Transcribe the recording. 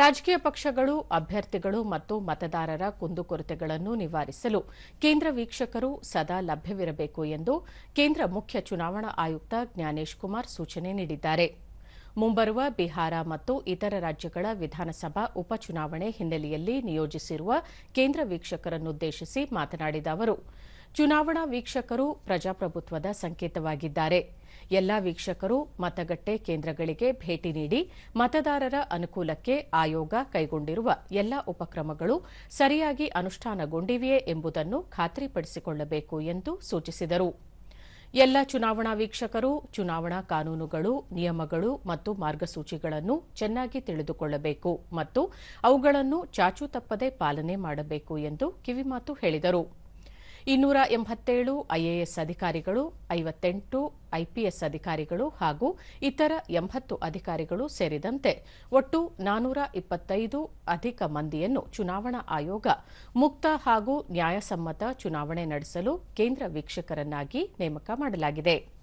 ರಾಜಕೀಯ ಪಕ್ಷಗಳು, ಅಭ್ಯರ್ಥಿಗಳು ಮತ್ತು ಮತದಾರರ ಕುಂದುಕೊರತೆಗಳನ್ನು ನಿವಾರಿಸಲು ಕೇಂದ್ರ ವೀಕ್ಷಕರು ಸದಾ ಲಭ್ಯವಿರಬೇಕು ಎಂದು ಕೇಂದ್ರ ಮುಖ್ಯ ಚುನಾವಣಾ ಆಯುಕ್ತ ಜ್ಞಾನೇಶ್ ಕುಮಾರ್ ಸೂಚನೆ ನೀಡಿದ್ದಾರೆ. ಮುಂಬರುವ ಬಿಹಾರ ಮತ್ತು ಇತರ ರಾಜ್ಯಗಳ ವಿಧಾನಸಭಾ ಉಪಚುನಾವಣೆ ಹಿನ್ನೆಲೆಯಲ್ಲಿ ನಿಯೋಜಿಸಿರುವ ಕೇಂದ್ರ ವೀಕ್ಷಕರನ್ನುದ್ದೇಶಿಸಿ ಮಾತನಾಡಿದ ಅವರು, ಚುನಾವಣಾ ವೀಕ್ಷಕರು ಪ್ರಜಾಪ್ರಭುತ್ವದ ಸಂಕೇತವಾಗಿದ್ದಾರೆ. ಎಲ್ಲಾ ವೀಕ್ಷಕರು, ಮತಗಟ್ಟೆ ಕೇಂದ್ರಗಳಿಗೆ ಭೇಟಿ ನೀಡಿ ಮತದಾರರ ಅನುಕೂಲಕ್ಕೆ ಆಯೋಗ ಕೈಗೊಂಡಿರುವ ಎಲ್ಲಾ ಉಪಕ್ರಮಗಳು ಸರಿಯಾಗಿ ಅನುಷ್ಠಾನಗೊಂಡಿವೆಯೇ ಎಂಬುದನ್ನು ಖಾತ್ರಿಪಡಿಸಿಕೊಳ್ಳಬೇಕು ಎಂದು ಸೂಚಿಸಿದರು. ಎಲ್ಲ ಚುನಾವಣಾ ವೀಕ್ಷಕರು, ಚುನಾವಣಾ ಕಾನೂನುಗಳು, ನಿಯಮಗಳು ಮತ್ತು ಮಾರ್ಗಸೂಚಿಗಳನ್ನು ಚೆನ್ನಾಗಿ ತಿಳಿದುಕೊಳ್ಳಬೇಕು ಮತ್ತು ಅವುಗಳನ್ನು ಚಾಚು ತಪ್ಪದೆ ಪಾಲನೆ ಮಾಡಬೇಕು ಎಂದು ಕಿವಿಮಾತು ಹೇಳಿದರು. ಇನ್ನೂರ ಎಂಬತ್ತೇಳು ಐಎಎಸ್ ಅಧಿಕಾರಿಗಳು, ಐವತ್ತೆಂಟು ಐಪಿಎಸ್ ಅಧಿಕಾರಿಗಳು ಹಾಗೂ ಇತರ ಎಂಬತ್ತು ಅಧಿಕಾರಿಗಳು ಸೇರಿದಂತೆ ಒಟ್ಟು ನಾನೂರ ಇಪ್ಪತ್ತೈದು ಅಧಿಕ ಮಂದಿಯನ್ನು ಚುನಾವಣಾ ಆಯೋಗ ಮುಕ್ತ ಹಾಗೂ ನ್ಯಾಯಸಮ್ಮತ ಚುನಾವಣೆ ನಡೆಸಲು ಕೇಂದ್ರ ವೀಕ್ಷಕರನ್ನಾಗಿ ನೇಮಕ ಮಾಡಲಾಗಿದೆ.